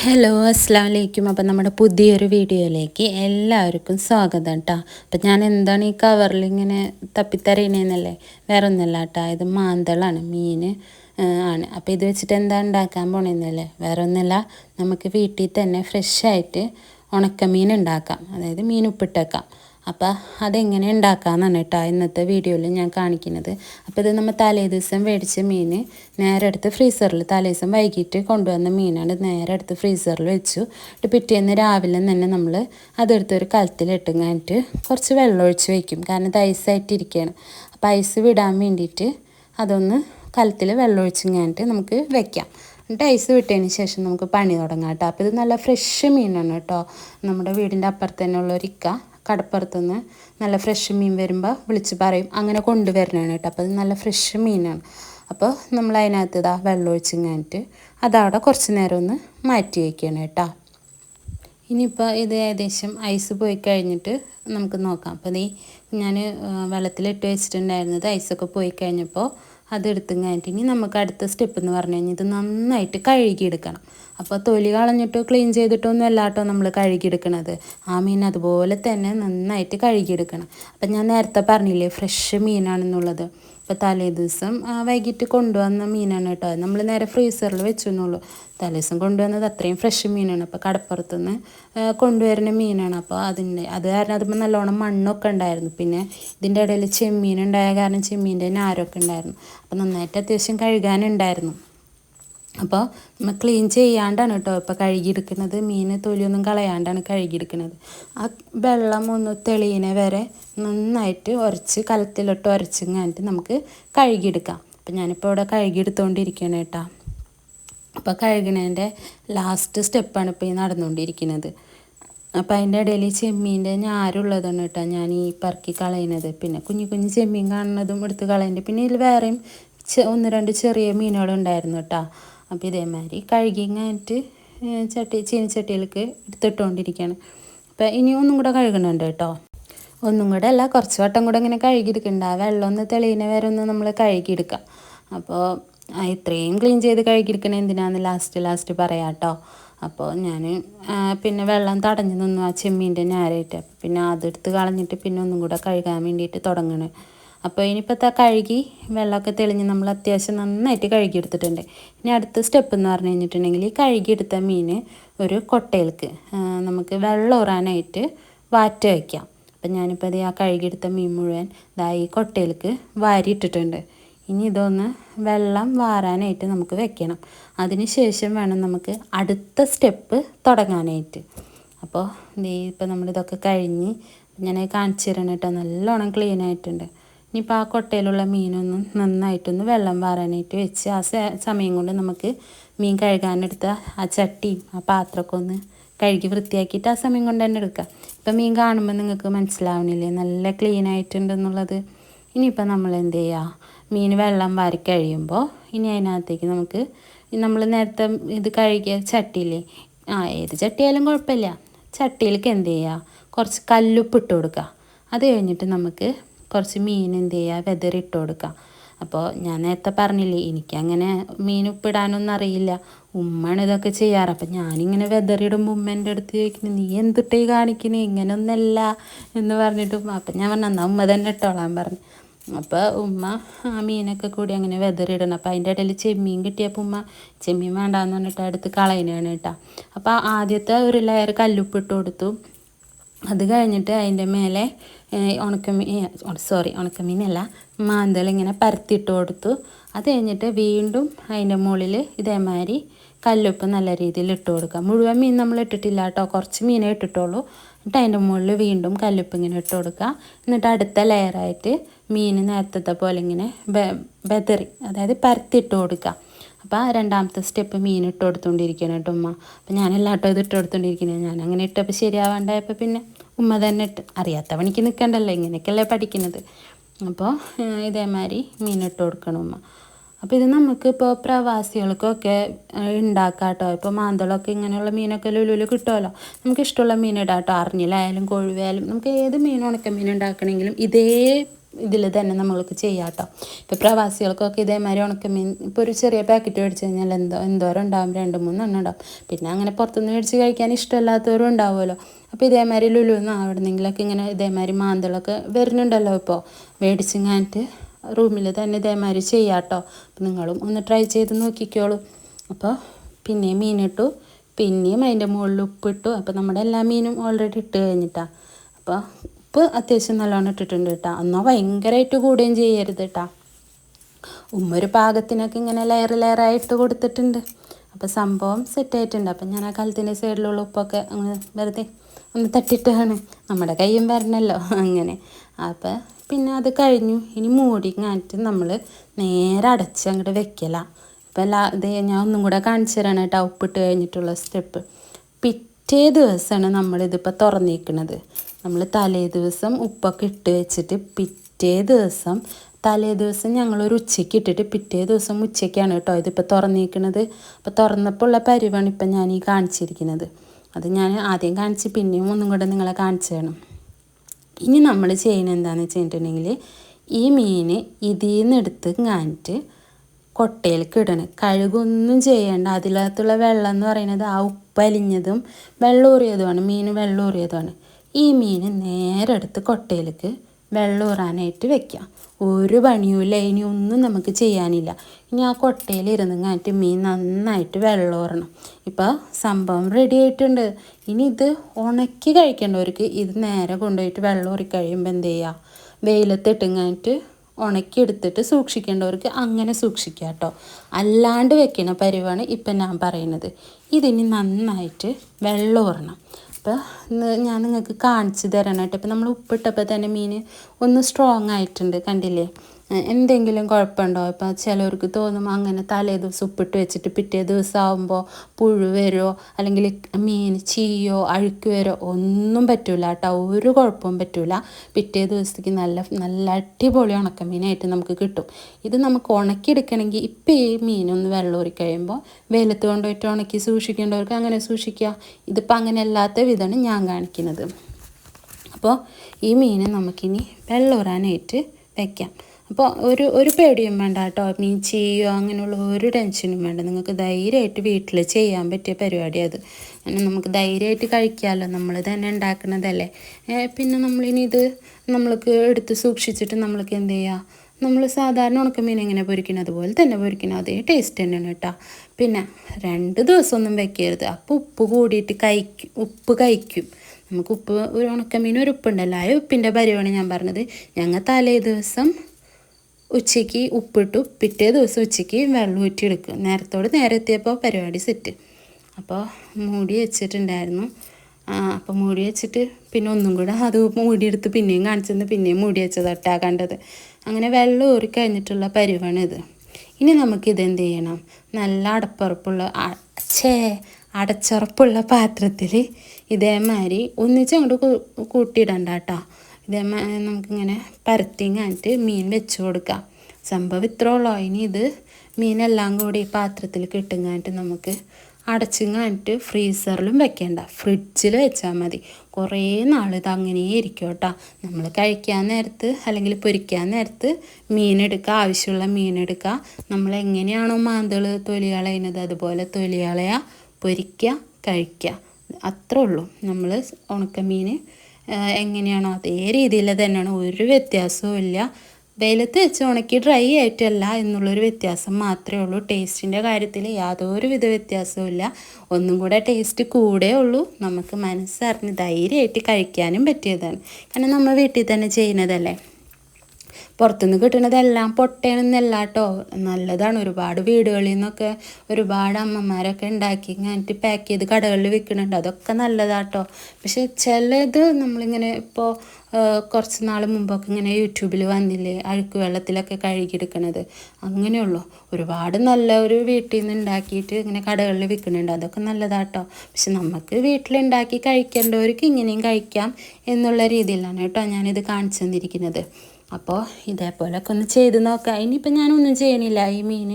Hello അസ്സാം വലൈക്കും അപ്പം നമ്മുടെ പുതിയൊരു വീഡിയോയിലേക്ക് എല്ലാവർക്കും സ്വാഗതം കേട്ടോ അപ്പം ഞാൻ എന്താണ് ഈ കവറിൽ ഇങ്ങനെ തപ്പിത്തറിയണേന്നല്ലേ വേറെ ഒന്നുമല്ല കേട്ടോ ഇത് മാന്തളാണ് മീൻ ആണ്. അപ്പോൾ ഇത് വെച്ചിട്ട് എന്താ ഉണ്ടാക്കാൻ പോണേന്നല്ലേ? വേറെ ഒന്നുമല്ല നമുക്ക് വീട്ടിൽ തന്നെ ഫ്രഷായിട്ട് ഉണക്കമീൻ ഉണ്ടാക്കാം അതായത് മീൻ ഉപ്പിട്ടേക്കാം അപ്പോൾ അതെങ്ങനെ ഉണ്ടാക്കാമെന്നാണ് കേട്ടോ ഇന്നത്തെ വീഡിയോയിൽ ഞാൻ കാണിക്കുന്നത്. അപ്പോൾ ഇത് നമ്മൾ തലേ ദിവസം മേടിച്ച മീൻ നേരെ എടുത്ത് ഫ്രീസറിൽ തലേ ദിവസം വൈകിട്ട് കൊണ്ടുവന്ന മീനാണ് നേരെ എടുത്ത് ഫ്രീസറിൽ വെച്ചു. എന്നിട്ട് പിറ്റേന്ന് രാവിലെ തന്നെ നമ്മൾ അതെടുത്ത് ഒരു കലത്തിലിട്ട് കഴിഞ്ഞിട്ട് കുറച്ച് വെള്ളം ഒഴിച്ച് വയ്ക്കും. കാരണം ഇത് ഐസായിട്ടിരിക്കുകയാണ് അപ്പോൾ ഐസ് വിടാൻ വേണ്ടിയിട്ട് അതൊന്ന് കലത്തിൽ വെള്ളം ഒഴിച്ച് കഴിഞ്ഞിട്ട് നമുക്ക് വെക്കാം. എന്നിട്ട് ഐസ് വിട്ടതിന് ശേഷം നമുക്ക് പണി തുടങ്ങാം കേട്ടോ അപ്പോൾ ഇത് നല്ല ഫ്രഷ് മീനാണ് കേട്ടോ നമ്മുടെ വീടിന്റെ അപ്പുറത്ത് തന്നെ ഉള്ള ഒരു കടപ്പുറത്തുനിന്ന് നല്ല ഫ്രഷ് മീൻ വരുമ്പോൾ വിളിച്ച് പറയും. അങ്ങനെ കൊണ്ടുവരണതാണ് കേട്ടോ. അപ്പോൾ അത് നല്ല ഫ്രഷ് മീനാണ്. അപ്പോൾ നമ്മൾ അതിനകത്ത് ഇതാ വെള്ളം ഒഴിച്ച് കഴിഞ്ഞിട്ട് അതവിടെ കുറച്ച് നേരം ഒന്ന് മാറ്റി വയ്ക്കണം കേട്ടോ. ഇനിയിപ്പോൾ ഇത് ഏകദേശം ഐസ് പോയി കഴിഞ്ഞിട്ട് നമുക്ക് നോക്കാം. അപ്പോൾ നീ ഞാൻ വെള്ളത്തിലിട്ട് വെച്ചിട്ടുണ്ടായിരുന്നത് ഐസൊക്കെ പോയി കഴിഞ്ഞപ്പോൾ അതെടുത്ത് കഴിഞ്ഞിട്ട് ഇനി നമുക്ക് അടുത്ത സ്റ്റെപ്പ് എന്ന് പറഞ്ഞു കഴിഞ്ഞാൽ ഇത് നന്നായിട്ട് കഴുകിയെടുക്കണം. അപ്പോൾ തൊലി കളഞ്ഞിട്ടോ ക്ലീൻ ചെയ്തിട്ടൊന്നും അല്ല കേട്ടോ നമ്മൾ കഴുകിയെടുക്കണത്. ആ മീൻ അതുപോലെ തന്നെ നന്നായിട്ട് കഴുകിയെടുക്കണം. അപ്പം ഞാൻ നേരത്തെ പറഞ്ഞില്ലേ ഫ്രഷ് മീനാണെന്നുള്ളത്. ഇപ്പോൾ തലേ ദിവസം വൈകിട്ട് കൊണ്ടുവന്ന മീനാണ് കേട്ടോ. നമ്മൾ നേരെ ഫ്രീസറിൽ വെച്ചു എന്നുള്ളൂ തലേ ദിവസം കൊണ്ടുവന്നത് അത്രയും ഫ്രഷ് മീനാണ്. അപ്പോൾ കടപ്പുറത്തുനിന്ന് കൊണ്ടുവരുന്ന മീനാണ്. അപ്പോൾ അതിന്റെ അത് കാരണം അതിപ്പോൾ നല്ലോണം മണ്ണൊക്കെ ഉണ്ടായിരുന്നു. പിന്നെ ഇതിന്റെ ഇടയിൽ ചെമ്മീൻ ഉണ്ടായ കാരണം ചെമ്മീന്റെ നാരൊക്കെ ഉണ്ടായിരുന്നു. അപ്പോൾ നന്നായിട്ട് അത്യാവശ്യം കഴുകാനുണ്ടായിരുന്നു. അപ്പോൾ നമ്മൾ ക്ലീൻ ചെയ്യാണ്ടാണ് കേട്ടോ ഇപ്പോൾ കഴുകിയെടുക്കുന്നത്. മീൻ തൊലിയൊന്നും കളയാണ്ടാണ് കഴുകിയെടുക്കുന്നത്. ആ വെള്ളം ഒന്ന് തെളിയണ വരെ നന്നായിട്ട് ഉരച്ച് കലത്തിലിട്ട് ഉരച്ച് കഴിഞ്ഞിട്ട് നമുക്ക് കഴുകിയെടുക്കാം. അപ്പം ഞാനിപ്പോൾ ഇവിടെ കഴുകിയെടുത്തുകൊണ്ടിരിക്കുകയാണ് കേട്ടോ. അപ്പോൾ കഴുകണേന്റെ ലാസ്റ്റ് സ്റ്റെപ്പാണ് ഇപ്പോൾ ഈ നടന്നുകൊണ്ടിരിക്കുന്നത്. അപ്പം അതിന്റെ ഇടയിൽ ചെമ്മീന്റെ ഞാരുള്ളതാണ് കേട്ടോ ഞാൻ ഈ പറക്കി കളയുന്നത് പിന്നെ കുഞ്ഞു കുഞ്ഞു ചെമ്മീൻ കാണുന്നതും എടുത്ത് കളയുന്നുണ്ട് പിന്നെ ഇതിൽ വേറെയും ഒന്ന് രണ്ട് ചെറിയ മീനുകളുണ്ടായിരുന്നു കേട്ടോ. അപ്പോൾ ഇതേമാതിരി കഴുകി കഴിഞ്ഞിട്ട് ചട്ടി ചീനിച്ചട്ടിയിലേക്ക് എടുത്തിട്ടുകൊണ്ടിരിക്കുകയാണ് അപ്പോൾ ഇനി ഒന്നും കൂടെ കഴുകണുണ്ട് കേട്ടോ. ഒന്നും കൂടെ അല്ല കുറച്ച് വട്ടം കൂടെ ഇങ്ങനെ കഴുകിയെടുക്കണ്ട. ആ വെള്ളം ഒന്ന് തെളിയുന്ന വരെ ഒന്ന് നമ്മൾ കഴുകിയെടുക്കാം. അപ്പോൾ ഇത്രയും ക്ലീൻ ചെയ്ത് കഴുകിയെടുക്കണ എന്തിനാന്ന് ലാസ്റ്റ് ലാസ്റ്റ് പറയാം കേട്ടോ. അപ്പോൾ ഞാൻ പിന്നെ വെള്ളം തടഞ്ഞു നിന്നു ആ ചെമ്മീന്റെ ഞാരായിട്ട്. പിന്നെ അതെടുത്ത് കളഞ്ഞിട്ട് പിന്നെ ഒന്നും കൂടെ കഴുകാൻ വേണ്ടിയിട്ട് തുടങ്ങണം. അപ്പോൾ ഇനിയിപ്പോൾ കഴുകി വെള്ളമൊക്കെ തെളിഞ്ഞ് നമ്മൾ അത്യാവശ്യം നന്നായിട്ട് കഴുകിയെടുത്തിട്ടുണ്ട്. ഇനി അടുത്ത സ്റ്റെപ്പ് എന്ന് പറഞ്ഞു കഴിഞ്ഞിട്ടുണ്ടെങ്കിൽ ഈ കഴുകിയെടുത്ത മീൻ ഒരു കൊട്ടയിലേക്ക് നമുക്ക് വെള്ളം ഊറാനായിട്ട് വാറ്റ വയ്ക്കാം. അപ്പം ഞാനിപ്പോൾ അത് ആ കഴുകിയെടുത്ത മീൻ മുഴുവൻ ഇതാ ഈ കൊട്ടയിലേക്ക് വാരിയിട്ടിട്ടുണ്ട്. ഇനി ഇതൊന്ന് വെള്ളം വാരാനായിട്ട് നമുക്ക് വെക്കണം. അതിന് ശേഷം വേണം നമുക്ക് അടുത്ത സ്റ്റെപ്പ് തുടങ്ങാനായിട്ട്. അപ്പോൾ ഇപ്പോൾ നമ്മളിതൊക്കെ കഴിഞ്ഞ് ഞാൻ കാണിച്ചു തരണം കേട്ടോ. നല്ലോണം ക്ലീൻ ആയിട്ടുണ്ട്. ഇനിയിപ്പോൾ ആ കൊട്ടയിലുള്ള മീനൊന്നും നന്നായിട്ടൊന്ന് വെള്ളം വാറാനായിട്ട് വെച്ച് ആ സമയം കൊണ്ട് നമുക്ക് മീൻ കഴുകാനെടുത്ത ആ ചട്ടിയും ആ പാത്രമൊക്കെ ഒന്ന് കഴുകി വൃത്തിയാക്കിയിട്ട് ആ സമയം കൊണ്ട് തന്നെ എടുക്കുക ഇപ്പം മീൻ കാണുമ്പോൾ നിങ്ങൾക്ക് മനസ്സിലാവണില്ലേ? നല്ല ക്ലീൻ ആയിട്ടുണ്ടെന്നുള്ളത്. ഇനിയിപ്പോൾ നമ്മൾ എന്ത് ചെയ്യുക മീൻ വെള്ളം വാരി കഴിയുമ്പോൾ ഇനി അതിനകത്തേക്ക് നമുക്ക് നമ്മൾ നേരത്തെ ഇത് കഴുകിയ ചട്ടിയില്ലേ? ആ ഏത് ചട്ടിയായാലും കുഴപ്പമില്ല. ചട്ടിയിലേക്ക് എന്ത് ചെയ്യുക കുറച്ച് കല്ലുപ്പ് ഇട്ട് കൊടുക്കുക അത് കഴിഞ്ഞിട്ട് നമുക്ക് കുറച്ച് മീൻ എന്ത് ചെയ്യുക വെതറിട്ട് കൊടുക്കുക. അപ്പോൾ ഞാൻ നേരത്തെ പറഞ്ഞില്ലേ എനിക്കങ്ങനെ മീൻ ഉപ്പിടാനൊന്നും അറിയില്ല. ഉമ്മയാണ് ഇതൊക്കെ ചെയ്യാറ്. അപ്പം ഞാനിങ്ങനെ വെതറിടുമ്പോൾ ഉമ്മേന്റെ അടുത്ത് ചോദിക്കുന്നത് നീ എന്തിട്ടേ കാണിക്കണേ? ഇങ്ങനൊന്നല്ല എന്ന് പറഞ്ഞിട്ട്. അപ്പം ഞാൻ പറഞ്ഞു എന്നാൽ ഉമ്മ തന്നെ ഇട്ടോളാൻ പറഞ്ഞു. അപ്പോൾ ഉമ്മ ആ മീനൊക്കെ കൂടി അങ്ങനെ വെതറിടണം അപ്പോൾ അതിന്റെ ഇടയിൽ ചെമ്മീൻ കിട്ടിയപ്പോൾ ഉമ്മ ചെമ്മീൻ വേണ്ടാന്ന് പറഞ്ഞിട്ട് അടുത്ത് കളയണതാണ് കേട്ടോ അപ്പോൾ ആദ്യത്തെ ഒരു ലെയർ കല്ലുപ്പിട്ട് കൊടുത്തു. അത് കഴിഞ്ഞിട്ട് അതിന്റെ മേലെ ഉണക്കമീൻ സോറി ഉണക്കമീനല്ല മാന്തൽ ഇങ്ങനെ പരത്തിയിട്ട് കൊടുത്തു അത് കഴിഞ്ഞിട്ട് വീണ്ടും അതിന്റെ മുകളിൽ ഇതേമാതിരി കല്ലുപ്പ് നല്ല രീതിയിൽ ഇട്ട് കൊടുക്കുക. മുഴുവൻ മീൻ നമ്മൾ ഇട്ടിട്ടില്ല കേട്ടോ. കുറച്ച് മീനേ ഇട്ടിട്ടുള്ളൂ. എന്നിട്ട് അതിന്റെ മുകളിൽ വീണ്ടും കല്ലുപ്പ് ഇങ്ങനെ ഇട്ട് കൊടുക്കുക. എന്നിട്ട് അടുത്ത ലെയറായിട്ട് മീൻ നേരത്തെ പോലെ ഇങ്ങനെ ബെതറി അതായത് പരത്തിയിട്ട് കൊടുക്കുക. അപ്പോൾ രണ്ടാമത്തെ സ്റ്റെപ്പ് മീൻ ഇട്ട് കൊടുത്തുകൊണ്ടിരിക്കണം കേട്ടോ ഉമ്മ. അപ്പം ഞാനെല്ലാം കേട്ടോ ഇത് ഇട്ട് കൊടുത്തുകൊണ്ടിരിക്കുന്നത് ഞാൻ അങ്ങനെ ഇട്ടപ്പോൾ ശരിയാവാണ്ടായപ്പോൾ പിന്നെ ഉമ്മ തന്നെ ഇട്ട് അറിയാത്ത പണിക്ക് നിൽക്കണ്ടല്ലോ ഇങ്ങനെയൊക്കെയല്ലേ പഠിക്കുന്നത്. അപ്പോൾ ഇതേമാതിരി മീനിട്ട് കൊടുക്കണം ഉമ്മ. അപ്പോൾ ഇത് നമുക്ക് ഇപ്പോൾ പ്രവാസികൾക്കൊക്കെ ഉണ്ടാക്കാം കേട്ടോ ഇപ്പോൾ മാന്തളൊക്കെ ഇങ്ങനെയുള്ള മീനൊക്കെ ലുലുലു കിട്ടുമല്ലോ നമുക്ക് ഇഷ്ടമുള്ള മീൻ ഇടാം കേട്ടോ അറിഞ്ഞിലായാലും കൊഴുവയായാലും നമുക്ക് ഏത് മീൻ ഉണക്ക മീൻ ഉണ്ടാക്കണമെങ്കിലും ഇതേ ഇതിൽ തന്നെ നമ്മൾക്ക് ചെയ്യാം കേട്ടോ ഇപ്പോൾ പ്രവാസികൾക്കൊക്കെ ഇതേമാതിരി ഉണക്കമീൻ ഇപ്പോൾ ഒരു ചെറിയ പാക്കറ്റ് മേടിച്ച് കഴിഞ്ഞാൽ എന്തോ എന്തോരം ഉണ്ടാവും? രണ്ട് മൂന്നെണ്ണം ഉണ്ടാവും. പിന്നെ അങ്ങനെ പുറത്തുനിന്ന് മേടിച്ച് കഴിക്കാൻ ഇഷ്ടമില്ലാത്തവരും ഉണ്ടാവുമല്ലോ. അപ്പോൾ ഇതേമാതിരി ലുലുന്ന് അവിടെ നിന്നെങ്കിലൊക്കെ ഇങ്ങനെ ഇതേമാതിരി മാന്തളൊക്കെ വരുന്നുണ്ടല്ലോ ഇപ്പോൾ മേടിച്ചിങ്ങാനിട്ട് റൂമിൽ തന്നെ ഇതേമാതിരി ചെയ്യാം കേട്ടോ അപ്പോൾ നിങ്ങളും ഒന്ന് ട്രൈ ചെയ്ത് നോക്കിക്കോളൂ. അപ്പോൾ പിന്നെ മീനിട്ടു. പിന്നെയും അതിന്റെ മുകളിൽ ഉപ്പിട്ടു. അപ്പോൾ നമ്മുടെ എല്ലാ മീനും ഓൾറെഡി ഇട്ട് കഴിഞ്ഞിട്ടാണ് അപ്പോൾ അത്യാവശ്യം നല്ലോണം ഇട്ടിട്ടുണ്ട് കേട്ടോ എന്നാൽ ഭയങ്കരമായിട്ട് കൂടുകയും ചെയ്യരുത് കേട്ടോ ഉമ്മ ഒരു പാകത്തിനൊക്കെ ഇങ്ങനെ ലെയർ ലെയറായിട്ട് കൊടുത്തിട്ടുണ്ട്. അപ്പോൾ സംഭവം സെറ്റായിട്ടുണ്ട് അപ്പം ഞാൻ ആ കലത്തിന്റെ സൈഡിലുള്ള ഉപ്പൊക്കെ അങ്ങ് വെറുതെ ഒന്ന് തട്ടിയിട്ടാണ് നമ്മുടെ കയ്യും വരണല്ലോ അങ്ങനെ. അപ്പം പിന്നെ അത് കഴിഞ്ഞു. ഇനി മൂടി കാണിട്ട് നമ്മൾ നേരെ അടച്ച് അങ്ങോട്ട് വെക്കലാണ് ഇപ്പം എല്ലാ ഇത് ഞാൻ ഒന്നും കൂടെ കാണിച്ചു തരാണ് കേട്ടോ ഉപ്പിട്ട് കഴിഞ്ഞിട്ടുള്ള സ്റ്റെപ്പ് പിറ്റേ ദിവസമാണ് നമ്മളിതിപ്പോൾ തുറന്നിരിക്കുന്നത് നമ്മൾ തലേ ദിവസം ഉപ്പൊക്കെ ഇട്ട് വെച്ചിട്ട് പിറ്റേ ദിവസം തലേ ദിവസം ഞങ്ങളൊരു ഉച്ചയ്ക്ക് ഇട്ടിട്ട് പിറ്റേ ദിവസം ഉച്ചയ്ക്കാണ് കേട്ടോ ഇതിപ്പോൾ തുറന്നിരിക്കുന്നത് അപ്പോൾ തുറന്നപ്പോൾ ഉള്ള പരിവാണ് ഇപ്പം ഞാൻ ഈ കാണിച്ചിരിക്കുന്നത് അത് ഞാൻ ആദ്യം കാണിച്ച് പിന്നെയും ഒന്നും കൂടെ നിങ്ങളെ കാണിച്ചു തരണം. ഇനി നമ്മൾ ചെയ്യുന്നത് എന്താണെന്ന് വെച്ചിട്ടുണ്ടെങ്കിൽ ഈ മീൻ ഇതിൽ നിന്ന് എടുത്ത് കാണിട്ട് കൊട്ടയിലേക്ക് ഇടണം. കഴുകൊന്നും ചെയ്യേണ്ട. അതിനകത്തുള്ള വെള്ളം എന്ന് പറയുന്നത് ആ ഉപ്പലിഞ്ഞതും വെള്ളൂറിയതുമാണ് മീൻ വെള്ളൂറിയതുമാണ് ഈ മീൻ നേരെ എടുത്ത് കൊട്ടയിലേക്ക് വെള്ളൂറാനായിട്ട് വെക്കാം. ഒരു പണിയുമില്ല. ഇനിയൊന്നും നമുക്ക് ചെയ്യാനില്ല. ഇനി ആ കൊട്ടയിൽ മീൻ നന്നായിട്ട് വെള്ളോറണം ഇപ്പോൾ സംഭവം റെഡി ആയിട്ടുണ്ട്. ഇനി ഇത് ഉണക്കി കഴിക്കേണ്ടവർക്ക് ഇത് നേരെ കൊണ്ടുപോയിട്ട് വെള്ളോറി കഴിയുമ്പോൾ എന്ത് ചെയ്യുക വെയിലത്തിട്ടുങ്ങായിട്ട് ഉണക്കി എടുത്തിട്ട് സൂക്ഷിക്കേണ്ടവർക്ക് അങ്ങനെ സൂക്ഷിക്കുക കേട്ടോ. അല്ലാണ്ട് വെക്കുന്ന പരിവാണ് ഇപ്പം ഞാൻ പറയുന്നത്. ഇതിനി നന്നായിട്ട് വെള്ളൂറണം അപ്പോൾ ഞാൻ നിങ്ങൾക്ക് കാണിച്ചു തരാനായിട്ട്. ഇപ്പം നമ്മൾ ഉപ്പിട്ടപ്പോൾ തന്നെ മീൻ ഒന്ന് സ്ട്രോങ് ആയിട്ടുണ്ട്. കണ്ടില്ലേ? എന്തെങ്കിലും കുഴപ്പമുണ്ടോ? ഇപ്പം ചിലവർക്ക് തോന്നും അങ്ങനെ തലേ ദിവസം ഉപ്പിട്ട് വെച്ചിട്ട് പിറ്റേ ദിവസം ആകുമ്പോൾ പുഴു വരുമോ അല്ലെങ്കിൽ മീൻ ചീയോ അഴുക്ക് വരുമോ ഒന്നും പറ്റില്ല കേട്ടോ. ഒരു കുഴപ്പവും പറ്റില്ല പിറ്റേ ദിവസത്തേക്ക് നല്ല നല്ല അടിപൊളി ഉണക്ക മീനായിട്ട് നമുക്ക് കിട്ടും. ഇത് നമുക്ക് ഉണക്കിയെടുക്കണമെങ്കിൽ ഇപ്പം ഈ മീനൊന്ന് വെള്ളമൂറി കഴിയുമ്പോൾ വെയിലത്ത് കൊണ്ടുപോയിട്ട് ഉണക്കി സൂക്ഷിക്കേണ്ടവർക്ക് അങ്ങനെ സൂക്ഷിക്കുക ഇതിപ്പോൾ അങ്ങനെ അല്ലാത്ത വിധമാണ് ഞാൻ കാണിക്കുന്നത്. അപ്പോൾ ഈ മീനെ നമുക്കിനി വെള്ളൂറാനായിട്ട് വയ്ക്കാം അപ്പോൾ ഒരു ഒരു പേടിയും വേണ്ട കേട്ടോ. മീൻ ചെയ്യുമോ അങ്ങനെയുള്ള ഒരു ടെൻഷനും വേണ്ട. നിങ്ങൾക്ക് ധൈര്യമായിട്ട് വീട്ടിൽ ചെയ്യാൻ പറ്റിയ പരിപാടി അത്. നമുക്ക് ധൈര്യമായിട്ട് കഴിക്കാമല്ലോ നമ്മൾ തന്നെ ഉണ്ടാക്കുന്നതല്ലേ. പിന്നെ നമ്മളിനി ഇത് നമ്മൾക്ക് എടുത്ത് സൂക്ഷിച്ചിട്ട് നമ്മൾക്ക് എന്ത് ചെയ്യുക നമ്മൾ സാധാരണ ഉണക്കമീൻ എങ്ങനെ പൊരിക്കണം അതുപോലെ തന്നെ പൊരിക്കണം. അതേ ടേസ്റ്റ് തന്നെയാണ് കേട്ടോ. പിന്നെ രണ്ട് ദിവസമൊന്നും വെക്കരുത്. അപ്പോൾ ഉപ്പ് കൂടിയിട്ട് കഴിക്കും ഉപ്പ് കഴിക്കും. നമുക്ക് ഉപ്പ് ഒരു ഉണക്കമീൻ ഒരു ഉപ്പുണ്ടല്ലോ. ആ ഉപ്പിന്റെ പരിപാടി ഞാൻ പറഞ്ഞത് ഞങ്ങൾ തലേ ദിവസം ഉച്ചയ്ക്ക് ഉപ്പിട്ടു. പിറ്റേ ദിവസം ഉച്ചയ്ക്ക് വെള്ളം ഊറ്റിയെടുക്കും. നേരത്തോട് നേരെ എത്തിയപ്പോൾ പരിപാടി സെറ്റ്. അപ്പോൾ മൂടി വെച്ചിട്ടുണ്ടായിരുന്നു. അപ്പോൾ മൂടി വെച്ചിട്ട് പിന്നെ ഒന്നും കൂടെ അത് മൂടിയെടുത്ത് പിന്നെയും കാണിച്ചെന്ന് പിന്നെയും മൂടി വെച്ചത് കണ്ടത്. അങ്ങനെ വെള്ളം ഊറി കഴിഞ്ഞിട്ടുള്ള പരിവാണ് ഇത്. ഇനി നമുക്കിത് എന്ത് ചെയ്യണം? നല്ല അടപ്പുറപ്പുള്ള ഛേ അടച്ചുറപ്പുള്ള പാത്രത്തിൽ ഇതേമാതിരി ഒന്നിച്ച് അങ്ങോട്ട് കൂട്ടിയിടണ്ട കേട്ടോ ഇതേമാതിരി നമുക്കിങ്ങനെ പരത്തിങ്ങായിട്ട് മീൻ വെച്ച് കൊടുക്കാം. സംഭവം ഇത്ര ഉള്ളോ ഇനി ഇത് മീനെല്ലാം കൂടി പാത്രത്തിൽ കിട്ടുങ്ങായിട്ട് നമുക്ക് അടച്ചിങ്ങായിട്ട് ഫ്രീസറിലും വെക്കേണ്ട. ഫ്രിഡ്ജിൽ വെച്ചാൽ മതി. കുറേ നാൾ ഇത് അങ്ങനെ ഇരിക്കും കേട്ടോ. നമ്മൾ കഴിക്കാൻ നേരത്ത് അല്ലെങ്കിൽ പൊരിക്കാൻ നേരത്ത് മീനെടുക്കുക ആവശ്യമുള്ള മീനെടുക്കുക നമ്മൾ എങ്ങനെയാണോ മാന്തൾ തൊലി കളയുന്നത് അതുപോലെ തൊലി കളയുക പൊരിക്കുക കഴിക്കുക. അത്രേ ഉള്ളൂ നമ്മൾ ഉണക്കമീൻ എങ്ങനെയാണോ അതേ രീതിയിൽ തന്നെയാണ്. ഒരു വ്യത്യാസവും ഇല്ല. വെയിലത്ത് വെച്ച് ഉണക്കി ഡ്രൈ ആയിട്ടല്ല എന്നുള്ളൊരു വ്യത്യാസം മാത്രമേ ഉള്ളൂ. ടേസ്റ്റിന്റെ കാര്യത്തിൽ യാതൊരു വിധ വ്യത്യാസവും ഇല്ല. ഒന്നും കൂടെ ടേസ്റ്റ് കൂടെ ഉള്ളൂ. നമുക്ക് മനസ്സറിഞ്ഞ് ധൈര്യമായിട്ട് കഴിക്കാനും പറ്റിയതാണ്. കാരണം നമ്മൾ വീട്ടിൽ തന്നെ ചെയ്യുന്നതല്ലേ? പുറത്തുനിന്ന് കിട്ടുന്നതെല്ലാം പൊട്ടേണെന്നല്ല കേട്ടോ നല്ലതാണ് ഒരുപാട് വീടുകളിൽ നിന്നൊക്കെ ഒരുപാട് അമ്മമാരൊക്കെ ഉണ്ടാക്കി ഇങ്ങനെ പാക്ക് ചെയ്ത് കടകളിൽ വിൽക്കുന്നുണ്ട്. അതൊക്കെ നല്ലതാട്ടോ. പക്ഷെ ചിലത് നമ്മളിങ്ങനെ ഇപ്പോൾ കുറച്ച് നാൾ മുമ്പൊക്കെ ഇങ്ങനെ യൂട്യൂബിൽ വന്നില്ലേ അഴുക്ക് വെള്ളത്തിലൊക്കെ കഴുകിയെടുക്കണത്. അങ്ങനെയുള്ളൂ. ഒരുപാട് നല്ല ഒരു വീട്ടിൽ നിന്ന് ഉണ്ടാക്കിയിട്ട് ഇങ്ങനെ കടകളിൽ വിൽക്കുന്നുണ്ട്. അതൊക്കെ നല്ലതാട്ടോ. പക്ഷെ നമുക്ക് വീട്ടിലുണ്ടാക്കി കഴിക്കേണ്ടവർക്ക് ഇങ്ങനെയും കഴിക്കാം എന്നുള്ള രീതിയിലാണ് കേട്ടോ ഞാനിത് കാണിച്ചു തന്നിരിക്കുന്നത്. അപ്പോൾ ഇതേപോലൊക്കെ ഒന്ന് ചെയ്ത് നോക്കാം. ഇനിയിപ്പോൾ ഞാനൊന്നും ചെയ്യണില്ല. ഈ മീൻ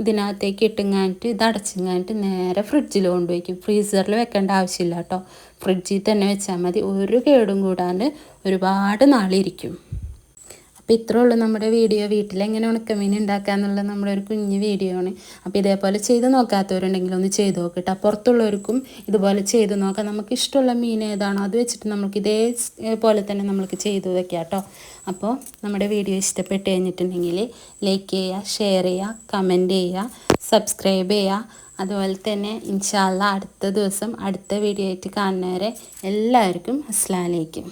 ഇതിനകത്തേക്ക് ഇട്ടുങ്ങാനിട്ട് ഇത് അടച്ചിങ്ങാനിട്ട് നേരെ ഫ്രിഡ്ജിൽ കൊണ്ടുവയ്ക്കും ഫ്രീസറിൽ വെക്കേണ്ട ആവശ്യമില്ല കേട്ടോ. ഫ്രിഡ്ജിൽ തന്നെ വെച്ചാൽ മതി. ഒരു കേടും കൂടാണ്ട് ഒരുപാട് നാളിരിക്കും. അപ്പോൾ ഇത്രേ ഉള്ളൂ നമ്മുടെ വീഡിയോ. വീട്ടിൽ എങ്ങനെ ഉണക്കമീൻ ഉണ്ടാക്കുക എന്നുള്ള നമ്മുടെ ഒരു കുഞ്ഞ് വീഡിയോ ആണ്. അപ്പോൾ ഇതേപോലെ ചെയ്ത് നോക്കാത്തവരുണ്ടെങ്കിൽ ഒന്ന് ചെയ്ത് നോക്കട്ടെ പുറത്തുള്ളവർക്കും ഇതുപോലെ ചെയ്ത് നോക്കാം. നമുക്ക് ഇഷ്ടമുള്ള മീൻ ഏതാണോ അത് വെച്ചിട്ട് നമുക്ക് ഇതേ പോലെ തന്നെ നമുക്ക് ചെയ്ത് വെക്കാം കേട്ടോ അപ്പോൾ നമ്മുടെ വീഡിയോ ഇഷ്ടപ്പെട്ട് കഴിഞ്ഞിട്ടുണ്ടെങ്കിൽ ലൈക്ക് ചെയ്യുക ഷെയർ ചെയ്യുക കമന്റ് ചെയ്യുക സബ്സ്ക്രൈബ് ചെയ്യുക. അതുപോലെ തന്നെ ഇൻഷാല്ല അടുത്ത ദിവസം അടുത്ത വീഡിയോ ആയിട്ട് കാണുന്നവരെ എല്ലാവർക്കും അസ്ലാമലൈക്കും